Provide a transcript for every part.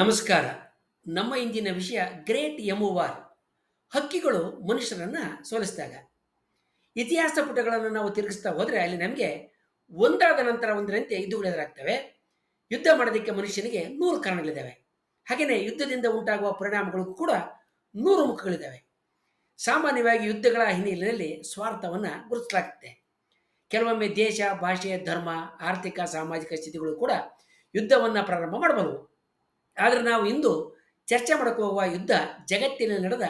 ನಮಸ್ಕಾರ. ನಮ್ಮ ಇಂದಿನ ವಿಷಯ ಗ್ರೇಟ್ ಎಮುವಾರ್ ಹಕ್ಕಿಗಳು ಮನುಷ್ಯರನ್ನ ಸೋಲಿಸಿದಾಗ ಇತಿಹಾಸ ಪುಟಗಳನ್ನು ನಾವು ತಿರುಗಿಸ್ತಾ ಹೋದರೆ ಅಲ್ಲಿ ನಮಗೆ ಒಂದಾದ ನಂತರ ಒಂದರಂತೆ ಯುದ್ಧಗಳು ಎದುರಾಗ್ತವೆ. ಯುದ್ಧ ಮಾಡೋದಕ್ಕೆ ಮನುಷ್ಯನಿಗೆ ನೂರು ಕಾರಣಗಳಿದ್ದಾವೆ. ಹಾಗೆಯೇ ಯುದ್ಧದಿಂದ ಉಂಟಾಗುವ ಪರಿಣಾಮಗಳು ಕೂಡ ನೂರು ಮುಖಗಳಿದ್ದಾವೆ. ಸಾಮಾನ್ಯವಾಗಿ ಯುದ್ಧಗಳ ಹಿನ್ನೆಲೆಯಲ್ಲಿ ಸ್ವಾರ್ಥವನ್ನು ಗುರುತಿಸಲಾಗುತ್ತೆ ಕೆಲವೊಮ್ಮೆ ದೇಶ, ಭಾಷೆ, ಧರ್ಮ, ಆರ್ಥಿಕ, ಸಾಮಾಜಿಕ ಸ್ಥಿತಿಗಳು ಕೂಡ ಯುದ್ಧವನ್ನು ಪ್ರಾರಂಭ ಮಾಡಬಹುದು. ಆದರೆ ನಾವು ಇಂದು ಚರ್ಚೆ ಮಾಡಕ್ಕೆ ಹೋಗುವ ಯುದ್ಧ ಜಗತ್ತಿನಲ್ಲಿ ನಡೆದ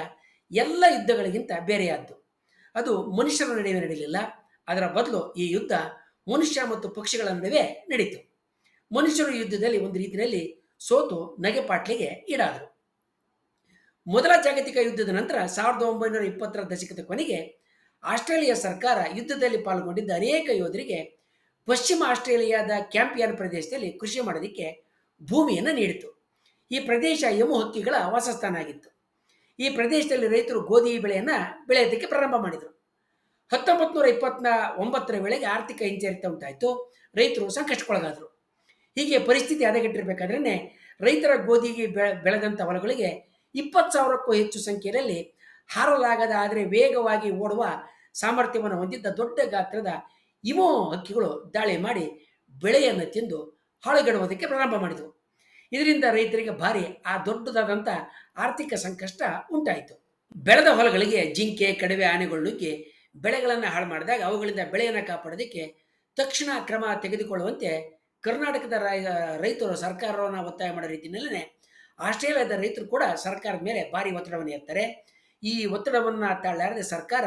ಎಲ್ಲ ಯುದ್ಧಗಳಿಗಿಂತ ಬೇರೆಯಾದ್ದು. ಅದು ಮನುಷ್ಯರ ನಡುವೆ ನಡೆಯಲಿಲ್ಲ. ಅದರ ಬದಲು ಈ ಯುದ್ಧ ಮನುಷ್ಯ ಮತ್ತು ಪಕ್ಷಿಗಳ ನಡುವೆ ನಡೀತು. ಮನುಷ್ಯರು ಯುದ್ಧದಲ್ಲಿ ಒಂದು ರೀತಿಯಲ್ಲಿ ಸೋತು ನಗೆಪಾಟ್ಲಿಗೆ ಈಡಾದರು. ಮೊದಲ ಜಾಗತಿಕ ಯುದ್ಧದ ನಂತರ ಸಾವಿರದ ಒಂಬೈನೂರ ಇಪ್ಪತ್ತರ ದಶಕದ ಕೊನೆಗೆ ಆಸ್ಟ್ರೇಲಿಯಾ ಸರ್ಕಾರ ಯುದ್ಧದಲ್ಲಿ ಪಾಲ್ಗೊಂಡಿದ್ದ ಅನೇಕ ಯೋಧರಿಗೆ ಪಶ್ಚಿಮ ಆಸ್ಟ್ರೇಲಿಯಾದ ಕ್ಯಾಂಪಿಯನ್ ಪ್ರದೇಶದಲ್ಲಿ ಕೃಷಿ ಮಾಡೋದಕ್ಕೆ ಭೂಮಿಯನ್ನು ನೀಡಿತು. ಈ ಪ್ರದೇಶ ಯಮು ಹಕ್ಕಿಗಳ ವಾಸಸ್ಥಾನ ಆಗಿತ್ತು ಈ ಪ್ರದೇಶದಲ್ಲಿ ರೈತರು ಗೋಧಿ ಬೆಳೆಯನ್ನು ಬೆಳೆಯೋದಕ್ಕೆ ಪ್ರಾರಂಭ ಮಾಡಿದರು. ಹತ್ತೊಂಬತ್ತು ನೂರ ಇಪ್ಪತ್ನ ಒಂಬತ್ತರ ವೇಳೆಗೆ ಆರ್ಥಿಕ ಹಿಂಜರಿತ ಉಂಟಾಯಿತು. ರೈತರು ಸಂಕಷ್ಟಕ್ಕೊಳಗಾದರು. ಹೀಗೆ ಪರಿಸ್ಥಿತಿ ಹದಗೆಟ್ಟಿರ್ಬೇಕಾದ್ರೆ ರೈತರ ಗೋಧಿಗೆ ಬೆಳೆ ಬೆಳೆದಂಥ ಹೊಲಗಳಿಗೆ ಇಪ್ಪತ್ತು ಸಾವಿರಕ್ಕೂ ಹೆಚ್ಚು ಸಂಖ್ಯೆಯಲ್ಲಿ ಹಾರಲಾಗದ ಆದರೆ ವೇಗವಾಗಿ ಓಡುವ ಸಾಮರ್ಥ್ಯವನ್ನು ಹೊಂದಿದ್ದ ದೊಡ್ಡ ಗಾತ್ರದ ಇಮೋ ಹಕ್ಕಿಗಳು ದಾಳಿ ಮಾಡಿ ಬೆಳೆಯನ್ನು ತಿಂದು ಹಾಳುಗೆಡುವುದಕ್ಕೆ ಪ್ರಾರಂಭ ಮಾಡಿದವು ಇದರಿಂದ ರೈತರಿಗೆ ಭಾರಿ ಆ ದೊಡ್ಡದಾದಂಥ ಆರ್ಥಿಕ ಸಂಕಷ್ಟ ಉಂಟಾಯಿತು. ಬೆಳೆದ ಹೊಲಗಳಿಗೆ ಜಿಂಕೆ, ಕಡವೆ ಆನೆಗಳು ನುಗ್ಗಿ ಬೆಳೆಗಳನ್ನು ಹಾಳು ಮಾಡಿದಾಗ ಅವುಗಳಿಂದ ಬೆಳೆಯನ್ನು ಕಾಪಾಡೋದಕ್ಕೆ ತಕ್ಷಣ ಕ್ರಮ ತೆಗೆದುಕೊಳ್ಳುವಂತೆ ಕರ್ನಾಟಕದ ರೈತರು ಸರ್ಕಾರವನ್ನು ಒತ್ತಾಯ ಮಾಡೋ ರೀತಿಯಲ್ಲೇ ಆಸ್ಟ್ರೇಲಿಯಾದ ರೈತರು ಕೂಡ ಸರ್ಕಾರದ ಮೇಲೆ ಭಾರಿ ಒತ್ತಡವನ್ನು ಎತ್ತಾರೆ. ಈ ಒತ್ತಡವನ್ನು ತಾಳಲಾರದೆ ಸರ್ಕಾರ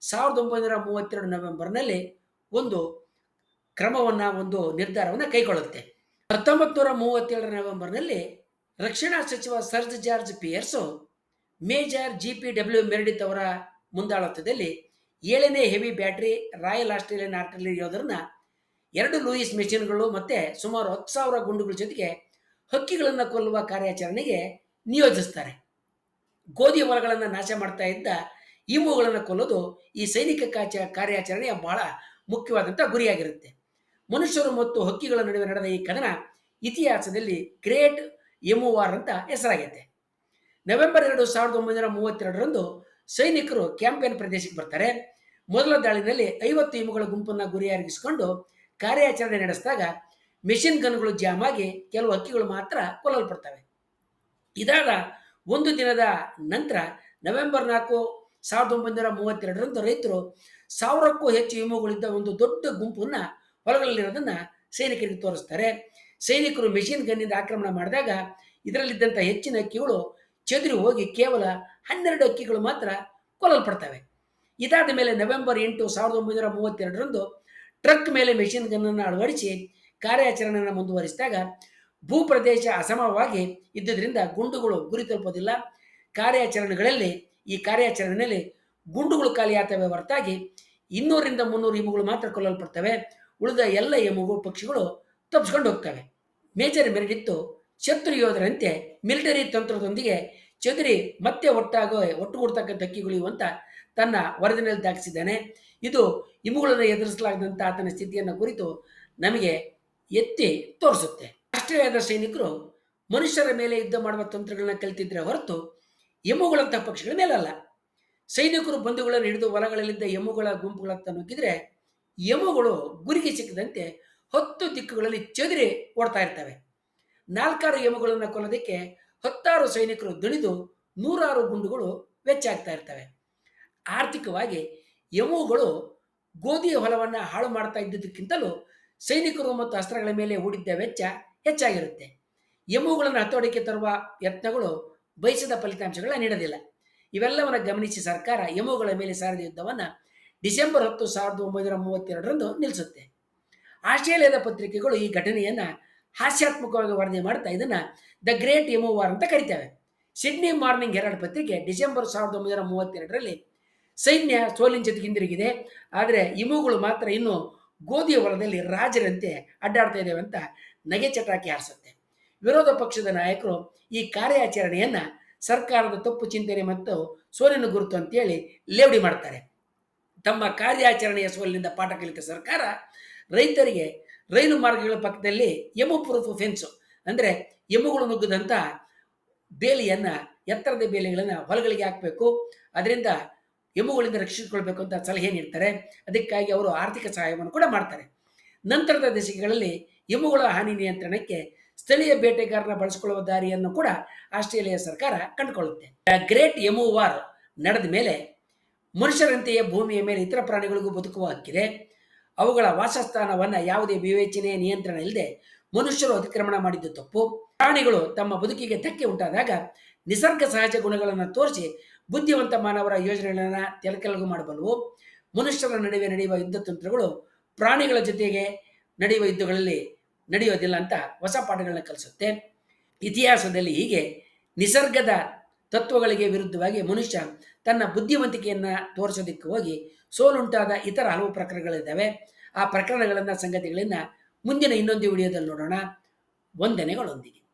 ಸಾವಿರದ ಒಂಬೈನೂರ ಮೂವತ್ತೆರಡು ನವೆಂಬರ್ನಲ್ಲಿ ಒಂದು ಕ್ರಮವನ್ನು, ಒಂದು ನಿರ್ಧಾರವನ್ನು ಕೈಗೊಳ್ಳುತ್ತೆ. ಹತ್ತೊಂಬತ್ತು ನೂರ ಮೂವತ್ತೇಳರ ನವೆಂಬರ್ನಲ್ಲಿ ರಕ್ಷಣಾ ಸಚಿವ sir George Pearce, major G P W Meredith ಅವರ ಮುಂದಾಳತ್ವದಲ್ಲಿ ಏಳನೇ heavy battery royal Australian artillery ಯೋಧರನ್ನ ಎರಡು ಲೂಯಿಸ್ ಮೆಷಿನ್ಗಳು ಮತ್ತು ಸುಮಾರು ಹತ್ತು ಸಾವಿರ ಗುಂಡುಗಳ ಜೊತೆಗೆ ಹಕ್ಕಿಗಳನ್ನು ಕೊಲ್ಲುವ ಕಾರ್ಯಾಚರಣೆಗೆ ನಿಯೋಜಿಸ್ತಾರೆ. ಗೋಧಿ ಹೊಲಗಳನ್ನು ನಾಶ ಮಾಡ್ತಾ ಇದ್ದ ಇವುಗಳನ್ನು ಕೊಲ್ಲೋದು ಈ ಸೈನಿಕ ಕಾಚ ಕಾರ್ಯಾಚರಣೆಯ ಬಹಳ ಮುಖ್ಯವಾದಂಥ ಗುರಿಯಾಗಿರುತ್ತೆ. ಮನುಷ್ಯರು ಮತ್ತು ಹಕ್ಕಿಗಳ ನಡುವೆ ನಡೆದ ಈ ಕದನ ಇತಿಹಾಸದಲ್ಲಿ ಗ್ರೇಟ್ ಎಮುವಾರ್ ಅಂತ ಹೆಸರಾಗೈತೆ. ನವೆಂಬರ್ ಎರಡು ಸಾವಿರದ ಒಂಬೈನೂರ ಮೂವತ್ತೆರಡರಂದು ಸೈನಿಕರು ಕ್ಯಾಂಪೇನ್ ಪ್ರದೇಶಕ್ಕೆ ಬರ್ತಾರೆ. ಮೊದಲ ದಾಳಿನಲ್ಲಿ ಐವತ್ತು ಇಮುಗಳ ಗುಂಪನ್ನು ಗುರಿಯಾಗಿಸಿಕೊಂಡು ಕಾರ್ಯಾಚರಣೆ ನಡೆಸಿದಾಗ ಮೆಷಿನ್ ಗನ್ಗಳು ಜಾಮ್ ಆಗಿ ಕೆಲವು ಹಕ್ಕಿಗಳು ಮಾತ್ರ ಕೊಲ್ಲಲ್ಪಡ್ತವೆ. ಇದಾದ ಒಂದು ದಿನದ ನಂತರ ನವೆಂಬರ್ ನಾಲ್ಕು ಸಾವಿರದ ಒಂಬೈನೂರ ಮೂವತ್ತೆರಡರಂದು ರೈತರು ಸಾವಿರಕ್ಕೂ ಹೆಚ್ಚು ಇಮುಗಳಿದ್ದ ಒಂದು ದೊಡ್ಡ ಗುಂಪನ್ನು ಹೊಲಗಳಲ್ಲಿರೋದನ್ನು ಸೈನಿಕರಿಗೆ ತೋರಿಸ್ತಾರೆ. ಸೈನಿಕರು ಮೆಷಿನ್ ಗನ್ನಿಂದ ಆಕ್ರಮಣ ಮಾಡಿದಾಗ ಇದರಲ್ಲಿದ್ದಂಥ ಹೆಚ್ಚಿನ ಅಕ್ಕಿಗಳು ಚದುರಿ ಹೋಗಿ ಕೇವಲ ಹನ್ನೆರಡು ಅಕ್ಕಿಗಳು ಮಾತ್ರ ಕೊಲ್ಲಲ್ಪಡ್ತವೆ. ಇದಾದ ಮೇಲೆ ನವೆಂಬರ್ ಎಂಟು ಸಾವಿರದ ಒಂಬೈನೂರ ಮೂವತ್ತೆರಡರಂದು ಟ್ರಕ್ ಮೇಲೆ ಮೆಷಿನ್ ಗನ್ನನ್ನು ಅಳವಡಿಸಿ ಕಾರ್ಯಾಚರಣೆಯನ್ನು ಮುಂದುವರಿಸಿದಾಗ ಭೂಪ್ರದೇಶ ಅಸಮವಾಗಿ ಇದ್ದುದರಿಂದ ಗುಂಡುಗಳು ಗುರಿ ತಲುಪೋದಿಲ್ಲ. ಕಾರ್ಯಾಚರಣೆಗಳಲ್ಲಿ ಈ ಕಾರ್ಯಾಚರಣೆಯಲ್ಲಿ ಗುಂಡುಗಳು ಖಾಲಿಯಾಗ್ತವೆ ಹೊರತಾಗಿ ಇನ್ನೂರಿಂದ ಮುನ್ನೂರು ಇಮುಗಳು ಮಾತ್ರ ಕೊಲ್ಲಲ್ಪಡ್ತವೆ. ಉಳಿದ ಎಲ್ಲ ಎಮಗು ಪಕ್ಷಿಗಳು ತಪ್ಪಿಸ್ಕೊಂಡು ಹೋಗ್ತವೆ. ಮೇಜರ್ ಮೆರಿಡಿತ್ತು ಶತ್ರು ಯೋಧರಂತೆ ಮಿಲಿಟರಿ ತಂತ್ರದೊಂದಿಗೆ ಚದುರಿ ಮತ್ತೆ ಒಟ್ಟಾಗೋ ಒಟ್ಟುಗೂಡ್ತಕ್ಕಂಥ ಹಕ್ಕಿಗಳು ಅಂತ ತನ್ನ ವರದಿನಲ್ಲಿ ದಾಖಿಸಿದ್ದಾನೆ. ಇದು ಇಮುಗಳನ್ನು ಎದುರಿಸಲಾಗದಂಥ ಆತನ ಸ್ಥಿತಿಯನ್ನು ಕುರಿತು ನಮಗೆ ಎತ್ತಿ ತೋರಿಸುತ್ತೆ. ರಾಷ್ಟ್ರೀಯದ ಸೈನಿಕರು ಮನುಷ್ಯರ ಮೇಲೆ ಯುದ್ಧ ಮಾಡುವ ತಂತ್ರಗಳನ್ನ ಕಲಿತಿದ್ರೆ ಹೊರತು ಎಮ್ಮುಗಳಂಥ ಪಕ್ಷಿಗಳ ಮೇಲಲ್ಲ. ಸೈನಿಕರು ಬಂಧುಗಳನ್ನು ಹಿಡಿದು ಹೊಲಗಳಲ್ಲಿದ್ದ ಎಮ್ಮುಗಳ ಗುಂಪುಗಳತ್ತ ನುಗ್ಗಿದ್ರೆ ಎಮ್ಮುಗಳು ಗುರಿಗೆ ಸಿಕ್ಕದಂತೆ ಹತ್ತು ದಿಕ್ಕುಗಳಲ್ಲಿ ಚದುರಿ ಓಡ್ತಾ ಇರ್ತವೆ. ನಾಲ್ಕಾರು ಯಮಗಳನ್ನು ಕೊಲ್ಲೋದಕ್ಕೆ ಹತ್ತಾರು ಸೈನಿಕರು ದಣಿದು ನೂರಾರು ಗುಂಡುಗಳು ವೆಚ್ಚ ಆಗ್ತಾ ಇರ್ತವೆ. ಆರ್ಥಿಕವಾಗಿ ಯಮುಗಳು ಗೋಧಿಯ ಹೊಲವನ್ನು ಹಾಳು ಮಾಡ್ತಾ ಇದ್ದುದಕ್ಕಿಂತಲೂ ಸೈನಿಕರು ಮತ್ತು ಅಸ್ತ್ರಗಳ ಮೇಲೆ ಹೂಡಿದ್ದ ವೆಚ್ಚ ಹೆಚ್ಚಾಗಿರುತ್ತೆ. ಯಮುಗಳನ್ನು ಹತೋಟಿಗೆ ತರುವ ಯತ್ನಗಳು ಬಯಸಿದ ಫಲಿತಾಂಶಗಳನ್ನ ನೀಡೋದಿಲ್ಲ. ಇವೆಲ್ಲವನ್ನು ಗಮನಿಸಿ ಸರ್ಕಾರ ಯಮುಗಳ ಮೇಲೆ ಸಾರಿದ ಯುದ್ಧವನ್ನು ಡಿಸೆಂಬರ್ ಹತ್ತು ಸಾವಿರದ ಒಂಬೈನೂರ ಮೂವತ್ತೆರಡರಂದು ನಿಲ್ಲಿಸುತ್ತೆ ಆಸ್ಟ್ರೇಲಿಯಾದ ಪತ್ರಿಕೆಗಳು ಈ ಘಟನೆಯನ್ನು ಹಾಸ್ಯಾತ್ಮಕವಾಗಿ ವರದಿ ಮಾಡ್ತಾ ಇದನ್ನು ದ ಗ್ರೇಟ್ ಎಮೋ ವಾರ್ ಅಂತ ಕರಿತೇವೆ. ಸಿಡ್ನಿ ಮಾರ್ನಿಂಗ್ ಹೆರಾಲ್ಡ್ ಪತ್ರಿಕೆ ಡಿಸೆಂಬರ್ ಸಾವಿರದ ಒಂಬೈನೂರ ಮೂವತ್ತೆರಡರಲ್ಲಿ ಸೈನ್ಯ ಸೋಲಿನ ಜೊತೆಗೆ ಹಿಂದಿರುಗಿದೆ. ಆದರೆ ಇಮುಗಳು ಮಾತ್ರ ಇನ್ನೂ ಗೋಧಿಯ ಹೊಲದಲ್ಲಿ ರಾಜರಂತೆ ಅಡ್ಡಾಡ್ತಾ ಇದ್ದೇವೆ ಅಂತ ನಗೆ ಚಟಾಕಿ ಹಾರಿಸುತ್ತೆ. ವಿರೋಧ ಪಕ್ಷದ ನಾಯಕರು ಈ ಕಾರ್ಯಾಚರಣೆಯನ್ನು ಸರ್ಕಾರದ ತಪ್ಪು ಚಿಂತನೆ ಮತ್ತು ಸೋಲಿನ ಗುರುತು ಅಂತೇಳಿ ಲೇವಡಿ ಮಾಡ್ತಾರೆ. ತಮ್ಮ ಕಾರ್ಯಾಚರಣೆಯ ಸೋಲಿನಿಂದ ಪಾಠ ಕಲಿತ ಸರ್ಕಾರ ರೈತರಿಗೆ ರೈಲು ಮಾರ್ಗಗಳ ಪಕ್ಕದಲ್ಲಿ ಎಮು ಪ್ರೂಫ್ ಫೆನ್ಸು ಅಂದರೆ ಎಮ್ಮುಗಳು ನುಗ್ಗದಂಥ ಬೇಲಿಯನ್ನು, ಎತ್ತರದ ಬೇಲಿಗಳನ್ನು ಹೊಲಗಳಿಗೆ ಹಾಕಬೇಕು. ಅದರಿಂದ ಎಮ್ಮುಗಳಿಂದ ರಕ್ಷಿಸಿಕೊಳ್ಬೇಕು ಅಂತ ಸಲಹೆ ನೀಡ್ತಾರೆ. ಅದಕ್ಕಾಗಿ ಅವರು ಆರ್ಥಿಕ ಸಹಾಯವನ್ನು ಕೂಡ ಮಾಡ್ತಾರೆ. ನಂತರದ ದಶಕಗಳಲ್ಲಿ ಎಮ್ಮುಗಳ ಹಾನಿ ನಿಯಂತ್ರಣಕ್ಕೆ ಸ್ಥಳೀಯ ಬೇಟೆಗಾರನ ಬಳಸಿಕೊಳ್ಳುವ ದಾರಿಯನ್ನು ಕೂಡ ಆಸ್ಟ್ರೇಲಿಯಾ ಸರ್ಕಾರ ಕಂಡುಕೊಳ್ಳುತ್ತೆ. ಗ್ರೇಟ್ ಎಮು ವಾರ್ ನಡೆದ ಮೇಲೆ ಮನುಷ್ಯರಂತೆಯೇ ಭೂಮಿಯ ಮೇಲೆ ಇತರ ಪ್ರಾಣಿಗಳಿಗೂ ಬದುಕುವ ಹಕ್ಕಿದೆ. ಅವುಗಳ ವಾಸಸ್ಥಾನವನ್ನು ಯಾವುದೇ ವಿವೇಚನೆ, ನಿಯಂತ್ರಣ ಇಲ್ಲದೆ ಮನುಷ್ಯರು ಅತಿಕ್ರಮಣ ಮಾಡಿದ್ದು ತಪ್ಪು. ಪ್ರಾಣಿಗಳು ತಮ್ಮ ಬದುಕಿಗೆ ಧಕ್ಕೆ ಉಂಟಾದಾಗ ನಿಸರ್ಗ ಸಹಜ ಗುಣಗಳನ್ನು ತೋರಿಸಿ ಬುದ್ಧಿವಂತ ಮಾನವರ ಯೋಜನೆಗಳನ್ನು ತೆಲಕೆಲಗು ಮಾಡಬಲ್ಲವು. ಮನುಷ್ಯರ ನಡುವೆ ನಡೆಯುವ ಯುದ್ಧ ತಂತ್ರಗಳು ಪ್ರಾಣಿಗಳ ಜೊತೆಗೆ ನಡೆಯುವ ಯುದ್ಧಗಳಲ್ಲಿ ನಡೆಯೋದಿಲ್ಲ ಅಂತ ಹೊಸ ಪಾಠಗಳನ್ನ ಕಲಿಸುತ್ತೆ. ಇತಿಹಾಸದಲ್ಲಿ ಹೀಗೆ ನಿಸರ್ಗದ ತತ್ವಗಳಿಗೆ ವಿರುದ್ಧವಾಗಿ ಮನುಷ್ಯ ತನ್ನ ಬುದ್ಧಿವಂತಿಕೆಯನ್ನು ತೋರಿಸೋದಕ್ಕೆ ಹೋಗಿ ಸೋಲುಂಟಾದ ಇತರ ಹಲವು ಪ್ರಕರಣಗಳಿದ್ದಾವೆ. ಆ ಪ್ರಕರಣಗಳನ್ನು, ಸಂಗತಿಗಳನ್ನು ಮುಂದಿನ ಇನ್ನೊಂದು ವಿಡಿಯೋದಲ್ಲಿ ನೋಡೋಣ. ವಂದನೆಗಳೊಂದಿಗೆ.